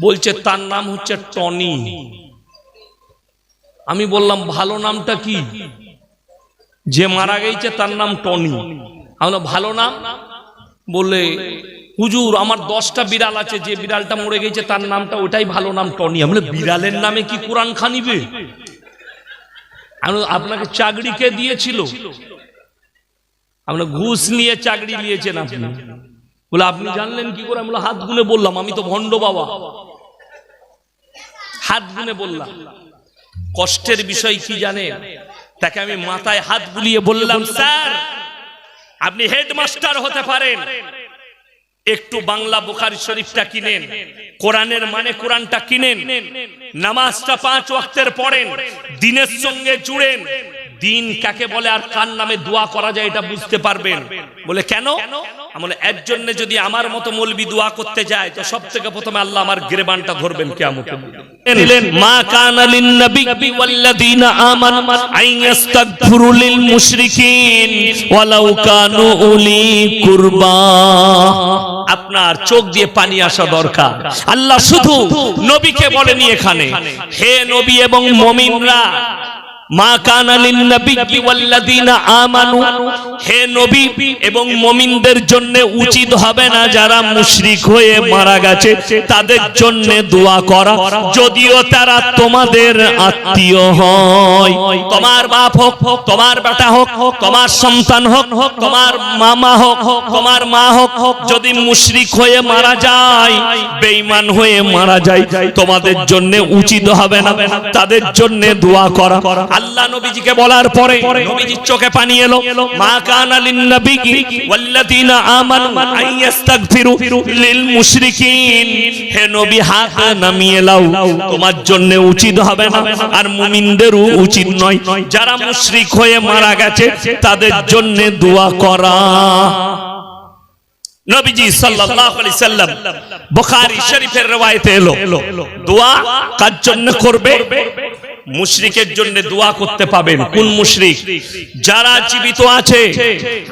বলছে, তার নাম হচ্ছে টনি। আমি বললাম, ভালো নামটা কি? যে মারা গেছে, তার নাম টনি। আমরা ভালো নাম? বললে, হুজুর, আমার দশটা বিড়াল আছে, যে বিড়ালটা মরে গেছে, তার নামটা, ওটাই ভালো নাম টনি। আমি বিড়ালের নামে কি কোরআন খানিবে? আপনাকে চাকরি কে দিয়েছিল? আপনার ঘুষ নিয়ে চাকরি নিয়েছেন আপনি। বলে, আপনি জানলেন কি করে? আমি হাত গুনে বললাম, আমি তো ভণ্ড বাবা। হাত গুনে বললাম। কষ্টের বিষয় কি জানেন তাকে আমি মাথায় হাত বুলিয়ে বললাম, স্যার, আপনি হেডমাস্টার হতে পারেন। একটু বাংলা বুখারি শরীফটা কিনেন। কোরআনের মানে কোরআনটা কিনেন। নামাজটা পাঁচ ওয়াক্তের পড়েন। দিনের সঙ্গে জুড়েন। দিন কাকে বলে আর কার নামে দোয়া করা যায় এটা বুঝতে পারবেন? বলে কেন? আমলে এর জন্য যদি আমার মতো মৌলবি দোয়া করতে যায় তো সব থেকে প্রথমে আল্লাহ আমার গিরেবানটা ধরবেন কিয়ামতে দিলেন মা কানা লিন নবী ওয়াল্লাযীনা আমানু আন ইস্তাগফিরু লিল মুশরিকিন ওয়ালাউ কানু উলি কুরবা। আপনার চোখ দিয়ে পানি আসা দরকার। আল্লাহ শুধু নবীকে বলেনি এখানে। হে নবী এবং মুমিনরা মা কানালিন যারা মুশরিক হয়ে মারা গেছে, তাদের জন্য দোয়া করা। যদিও তারা তোমাদের আত্মীয় হয়। তোমার বাপ হোক, তোমার বেটা হোক, তোমার সন্তান হোক, তোমার মামা হোক, তোমার মা হোক, যদি মুশরিক হয়ে মারা যায়, বেঈমান হয়ে মারা যায়, তোমাদের জন্য উচিত হবে না। তাদের জন্য দোয়া করা। আল্লাহ নবীজিকে বলার পরে নবীজির চোখে পানি এলো। মা কানা লিন নবী ওয়াল্লাযীনা আমানু আন ইস্তাগফিরু লিল মুশরিকিন। হে নবী হাত নামিয়ে লাও। তোমার জন্য উচিত হবে না। আর মুমিনদেরও উচিত নয়। যারা মুশরিক হয়ে মারা গেছে তাদের জন্য দোয়া করা। নবীজি সাল্লাল্লাহু আলাইহি সাল্লাম বুখারী শরীফের রওয়ায়েতে এলো। দোয়া কার জন্য করবে? মুশরিকের জন্য দোয়া করতে পাবেন। কোন মুশরিক? যারা জীবিত আছে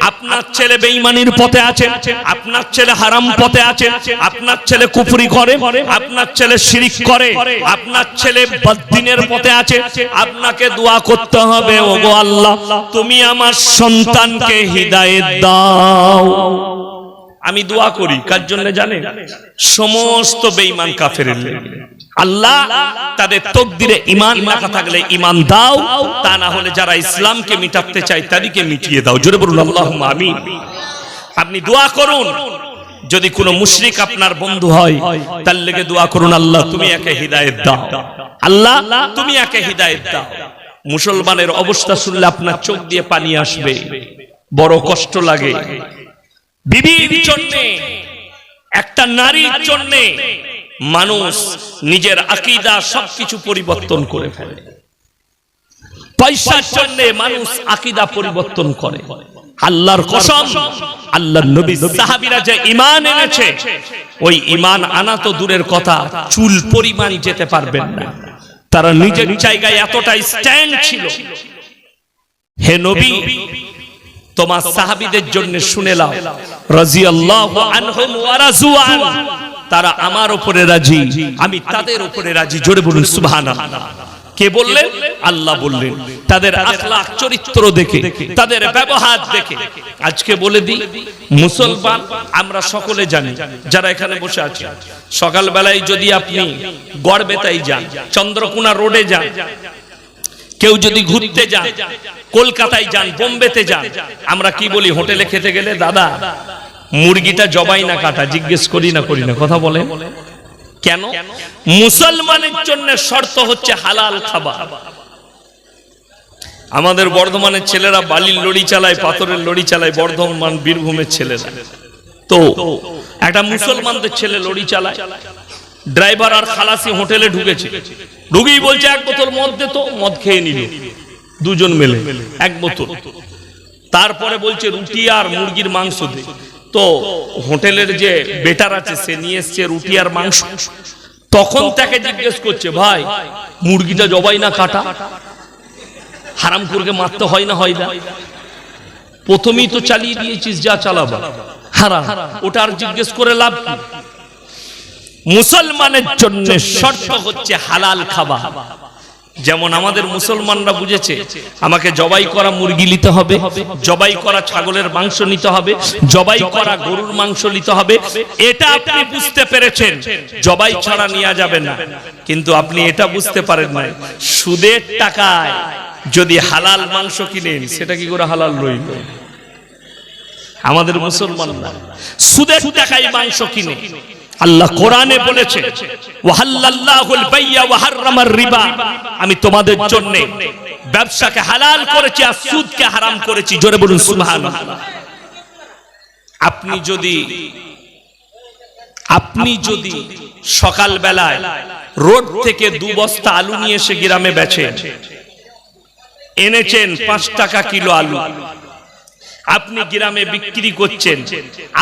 আপনার ছেলে বেঈমানির পথে আছে আপনার ছেলে হারাম পথে আছে আপনার ছেলে কুফরি করে আপনার ছেলে শিরিক করে আপনার ছেলে বদ্দিনের পথে আছে আপনাকে দোয়া করতে হবে ওগো আল্লাহ তুমি আমার সন্তানকে হিদায়েত দাও। আমি দোয়া করি কার জন্য জানেন? সমস্ত বেঈমান কাফেরের লেগে। আল্লাহ তাদের তকদিরে ইমান রাখা থাকলে ইমান দাও, তা না হলে যারা ইসলামকে মিটাতে চায় তাদেরকে মিটিয়ে দাও। জোরে বলুন আল্লাহ আমিন। আপনি দোয়া করুন, যদি কোনো মুশরিক আপনার বন্ধু হয়, তার লেগে দোয়া করুন, আল্লাহ তুমি একে হিদায়েত দাও। আল্লাহ তুমি একে হিদায়েত দাও। মুসলমানের অবস্থা শুনলে আপনার চোখ দিয়ে পানি আসবে, বড় কষ্ট লাগে। বিবির জন্য, একটা নারীর জন্য মানুষ নিজের আকিদা সবকিছু পরিবর্তন করে ফেলে। পয়সার জন্য মানুষ আকিদা পরিবর্তন করে। আল্লাহর কসম, আল্লাহর নবী সাহাবীরা যে ঈমান এনেছে, ওই ঈমান আনা তো দূরের কথা, চুল পরিমাণ যেতে পারবেন না। তারা নিজের জায়গায় এতটাই স্ট্যান্ড ছিল। হে নবী, তোমার সাহাবীদের জন্য শুনে লাও রাদিয়াল্লাহু আনহুম ওয়া রাজুআন। তারা আমার উপরে রাজি। আমি তাদের উপরে রাজি। জোরে বলুন, সুবহানাল্লাহ। কে বললেন? আল্লাহ বললেন। তাদের আখলাক চরিত্র দেখে, তাদের ব্যবহার দেখে। আজকে বলে দিই, মুসলমান আমরা সকলে জানি, যারা এখানে বসে আছে। সকাল বেলায় যদি আপনি গড়বেতাই যান, চন্দ্রকোনা রোডে যান, কেউ যদি ঘুরতে যান, কলকাতায় যান, বোম্বেতে যান, আমরা কি বলি, হোটেলে খেতে গেলে? দাদা মুরগিটা জবাই না কাটা, জিজ্ঞেস করি না করি না, কথা বলে। কেন? মুসলমানের জন্য শর্ত হচ্ছে হালাল খাবার। আমাদের বর্ধমানের ছেলেরা বালির লড়ি চালায়, পাথরের লড়ি চালায়, বর্ধমান বীরভূমের ছেলেরা। তো, একটা মুসলমানদের ছেলে লড়ি চালায়, ড্রাইভার আর খালাসি হোটেলে ঢুকেছে। ঢুকেই বলছে, এক বোতল মদ দে তো, মদ খেয়ে নিল দুজন মিলে, এক বোতল। তারপরে বলছে, রুটি আর মুরগির মাংস দে। তো হোটেলের যে বেটার আছে, সে নিয়ে এসছে রুটি আর মাংস। তখন তাকে জিজ্ঞেস করছে, ভাই, মুরগিটা জবাই না কাটা? হারাম করে মারতে হয় না হয় না? প্রথমেই তো চালিয়ে দিয়েছিস, যা চালাবা। হারাম। ওটা আর জিজ্ঞেস করে লাভ মুসলমানের জন্য শর্ত হচ্ছে হালাল খাবার। যেমন আমাদের মুসলমানরা বুঝেছে, আমাকে জবাই করা মুরগি নিতে হবে, জবাই করা ছাগলের মাংস নিতে হবে, জবাই করা গরুর মাংস নিতে হবে। এটা আপনি বুঝতে পেরেছেন, জবাই ছাড়া নেওয়া যাবে না। কিন্তু আপনি এটা বুঝতে পারেন না সুদের টাকায় যদি হালাল মাংস কিনেন, সেটা কি করে হালাল রইল? আমাদের মুসলমানরা সুদের টাকায় মাংস কিনে আল্লাহ কোরআনে বলেছে আমি তোমাদের জন্য ব্যবসাকে হালাল করেছি আর সুদকে হারাম করেছি। জোরে বলুন, সুবহানাল্লাহ। আপনি যদি আপনি যদি সকাল বেলায় রোড থেকে দু বস্তা আলু নিয়ে এসে গ্রামে বেচেন, এনেছেন পাঁচ টাকা কিলো আলু, আপনি গ্রামে বিক্রি করছেন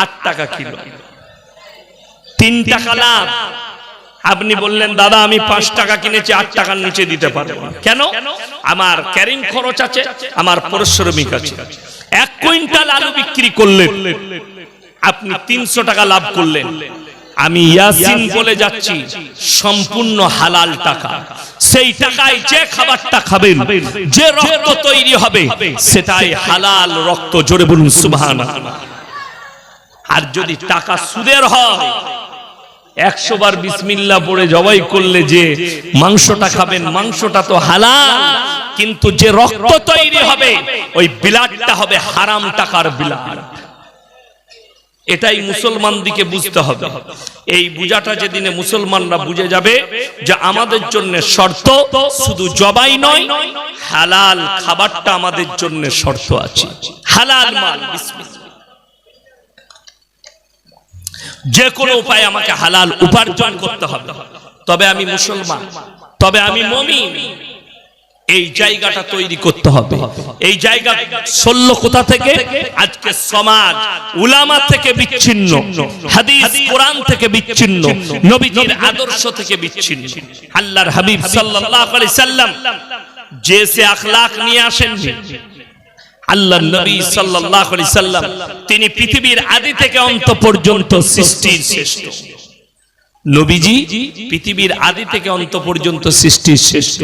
আট টাকা কিলো। তিন টাকা লাভ আপনি বললেন, দাদা, আমি পাঁচ টাকা কিনেছি, আট টাকার নিচে দিতে পারব কেন? আমার ক্যারিং খরচ আছে, আমার পরিশ্রমিক আছে। এক কুইন্টাল আলু বিক্রি করলেন আপনি তিনশো টাকা লাভ করলেন। আমি ইয়াসিন বলে যাচ্ছি, সম্পূর্ণ হালাল টাকা। সেই টাকায় যে খাবারটা খাবেন, যে রক্ত তৈরি হবে, সেটাই হালাল রক্ত, জোরে বলুন, সুবহানাল্লাহ। আর যদি টাকা সুদের হয় একশো বার বিসমিল্লা পড়ে জবাই করলে যে মাংসটা খাবেন, মাংসটা তো হালাল, কিন্তু যে রক্ত তৈরি হবে, ওই বিলাটটা হবে হারাম টাকার বিলাট এটাই মুসলমান দিকে বুঝতে হবে। এই বুঝাটা যেদিনে মুসলমানরা বুঝে যাবে যে আমাদের জন্য শর্ত শুধু জবাই নয়, হালাল খাবারটা আমাদের জন্য শর্ত আছে। হালাল মাল, বিসমিল্লাহ। যে কোনো উপায়ে আমাকে হালাল উপার্জন করতে হবে। তবে আমি মুসলমান, তবে আমি মমিন। এই জায়গাটা তৈরি করতে হবে। এই জায়গা শল্য কোথা থেকে? আজকে সমাজ উলামা থেকে বিচ্ছিন্ন, হাদিস কোরআন থেকে বিচ্ছিন্ন, নবীজির আদর্শ থেকে বিচ্ছিন্ন। আল্লাহর হাবিব সাল্লাল্লাহু আলাইহি সাল্লাম যে সে আখলাক নিয়ে আসেননি আল্লাহ নবী সাল্লাল্লাহু আলাইহি সাল্লাম, তিনি পৃথিবীর আদি থেকে অন্ত পর্যন্ত সৃষ্টির শ্রেষ্ঠ। নবীজি পৃথিবীর আদি থেকে অন্ত পর্যন্ত সৃষ্টির শ্রেষ্ঠ।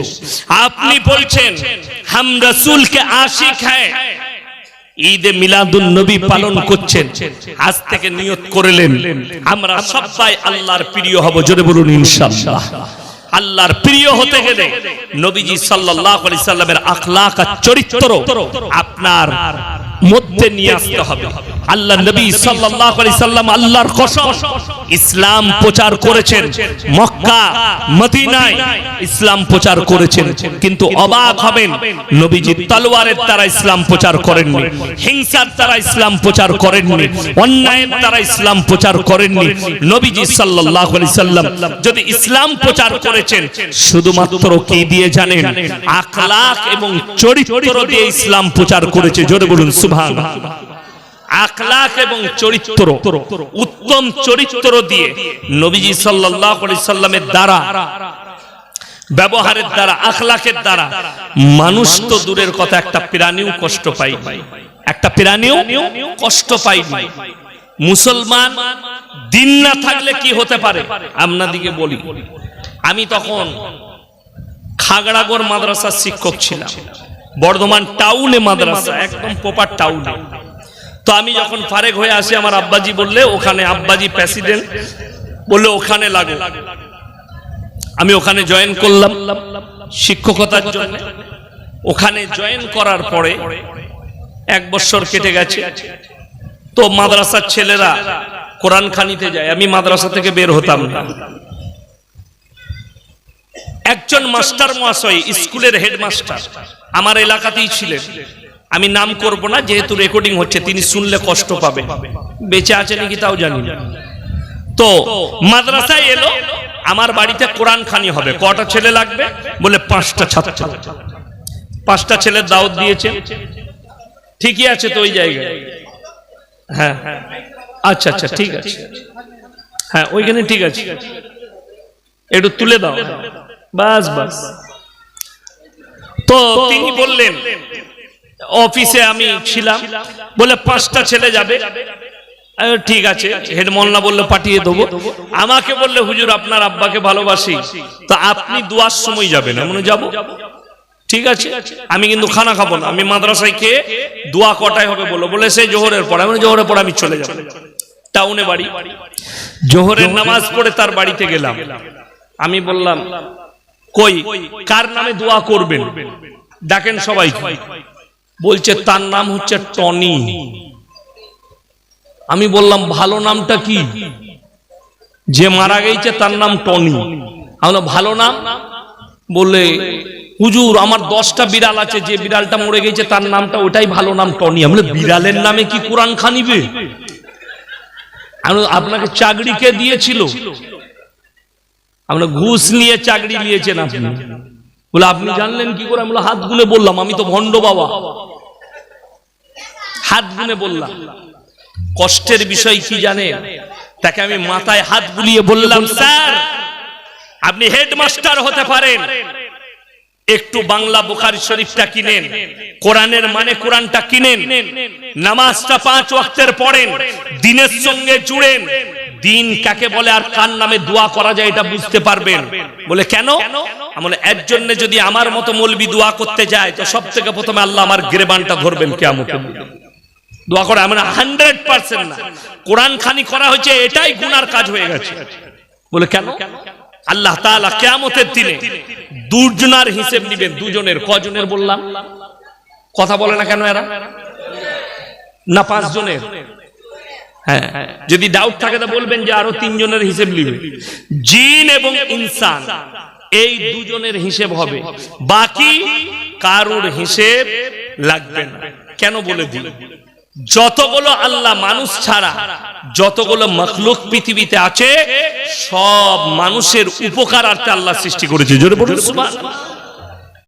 আপনি বলছেন, হাম রাসূলকে আশিক হ্যায়। ঈদে মিলাদুন নবী পালন করছেন, আজ থেকে নিয়ত করলেন, আমরা সবাই আল্লাহর প্রিয় হব, জোরে বলুন ইনশাআল্লাহ। আল্লাহর প্রিয় হতে গেলে নবীজি সাল্লাল্লাহু আলাইহি সাল্লামের আখলাক আর চরিত্র আপনার মধ্যে নিয়ে আসতে হবে। আল্লাহ নবী সাল্লাল্লাহু আলাইহি সাল্লাম আল্লাহর কসম ইসলাম প্রচার করেছেন। মক্কা মদিনায় ইসলাম প্রচার করেছেন। কিন্তু অবাক হবেন নবীজি তলোয়ারের দ্বারা ইসলাম প্রচার করেননি। হিংসার দ্বারা ইসলাম প্রচার করেননি। অন্যায়ের দ্বারা ইসলাম প্রচার করেননি। নবীজি সাল্লাল্লাহু আলাইহি সাল্লাম যদি ইসলাম প্রচার করেছেন শুধুমাত্র কি দিয়ে জানেন? আখলাক এবং চরিত্র দিয়ে ইসলাম প্রচার করেছে। জোরে বলুন সুবহানাল্লাহ আখলাক এবং চরিত্র, উত্তম চরিত্র দিয়ে নবীজি সাল্লামের দ্বারা, ব্যবহারের দ্বারা আখলাকের দ্বারা মানুষ তো দূরের কথা, একটা প্রাণীও কষ্ট পাই একটা প্রাণীও কষ্ট পাই মুসলমান দিন না থাকলে কি হতে পারে? আপনাদিকে বলি, আমি তখন খাগড়াগড় মাদ্রাসার শিক্ষক ছিলাম। বর্ধমান টাউনে মাদ্রাসা, একদম প্রপার টাউনে তো আমি যখন ফারেক হয়ে আসি, আমার আব্বাজি বললে, ওখানে আব্বাজি প্রেসিডেন্ট বললে, ওখানে লাগো। আমি ওখানে জয়েন করলাম শিক্ষকতার জন্য। ওখানে জয়েন করার পরে এক বছর কেটে গেছে। তো মাদ্রাসার ছেলেরা কোরআন খানিতে যায়। আমি মাদ্রাসা থেকে বের হতাম না। একজন মাস্টার মহাশয়, স্কুলের হেডমাস্টার, আমার এলাকাতেই ছিলেন। আমি নাম করব না, যেহেতু রেকর্ডিং হচ্ছে, তিনি শুনলে কষ্ট পাবে বেঁচে আছে নাকি তাও জানি তো মাদ্রাসায় এলো, আমার বাড়িতে কোরআন খানি হবে। কটা ছেলে লাগবে? বলে পাঁচটা ছাত্র। পাঁচটা ছেলের দাওয়াত দিয়েছেন। ঠিকই আছে তো ওই জায়গায়। হ্যাঁ। আচ্ছা আচ্ছা ঠিক আছে। হ্যাঁ ওইখানে ঠিক আছে। একটু তুলে দাও। বাস বাস। তো তিনি বললেন অফিসে আমি ছিলাম। বলে পাঁচটা ছেলে যাবে। ঠিক আছে। হেড মোল্লা বললে পাঠিয়ে দেবো। আমাকে বললে হুজুর আপনার আব্বাকে ভালোবাসি। তো আপনি দুয়ার সময় যাবেন আমি যাব। ঠিক আছে। আমি কিন্তু খানা খাব না। আমি মাদ্রাসায় খেয়ে দোয়া কটায় হবে বলো বলে সেই জোহরের পর। আমি জোহরের পর আমি চলে যাব। টাউনে বাড়ি। জোহরের নামাজ পড়ে তার বাড়িতে গেলাম। আমি বললাম কই? কার নামে দোয়া করবেন? ডাকেন সবাই বলছে, তার নাম হচ্ছে টনি। আমি বললাম, ভালো নামটা কি? যে মারা গেছে, তার নাম টনি। আমরা ভালো নাম? বললে, হুজুর, আমার দশটা বিড়াল আছে, যে বিড়ালটা মরে গেছে, তার নামটা, ওটাই ভালো নাম টনি। আমি বিড়ালের নামে কি কোরআন খানিবে? আপনাকে চাকরি কে দিয়েছিল? আমরা ঘুষ নিয়ে চাকরি নিয়েছেন আপনি বলে আপনি জানলেন কি করে? আমি বললাম, হাত গুনে বললাম আমি তো ভণ্ড বাবা। হাত গুনে বললাম। কষ্টের বিষয় কি জানে? তাকে আমি মাথায় হাত বুলিয়ে বললাম স্যার আপনি হেডমাস্টার হতে পারেন। একটু বাংলা বুখারি শরীফটা কিনেন কোরআনের মানে কোরআনটা কিনেন নামাজটা পাঁচ ওয়াক্তের পড়েন দিনের সঙ্গে জুড়েন দিন কাকে বলে আর কার নামে দোয়া করা যায় এটা বুঝতে পারবেন। বলে, কেন? আমলে এর জন্য যদি আমার মতো মলবি দোয়া করতে যায়, তো সব থেকে প্রথমে আল্লাহ আমার গ্রেবানটা ধরবেন কেমন দোয়া করে আমরা হান্ড্রেড পার্সেন্ট না। কোরআন খানি করা হয়েছে, এটাই গুনার কাজ হয়ে গেছে। বলে, কেন? আল্লাহ তাআলা কিয়ামতের দিনে দুজনার হিসেব নিবেন, দুজনের, কজনের বললাম? কথা বলে না কেন এরা? না পাঁচ জনের হ্যাঁ। যদি ডাউট থাকে তো বলবেন যে আরও তিনজনের হিসেব নিবে জিন এবং ইনসান, এই দুজনের হিসেব হবে। বাকি কারুর হিসেব লাগবে না। কেন বলে দিল যতগুলো আল্লাহ মানুষ ছাড়া, যতগুলো মখলুক পৃথিবীতে আছে, সব মানুষের উপকারার্থে আল্লাহ সৃষ্টি করেছে। জোরে বলুন, সুবহানাল্লাহ।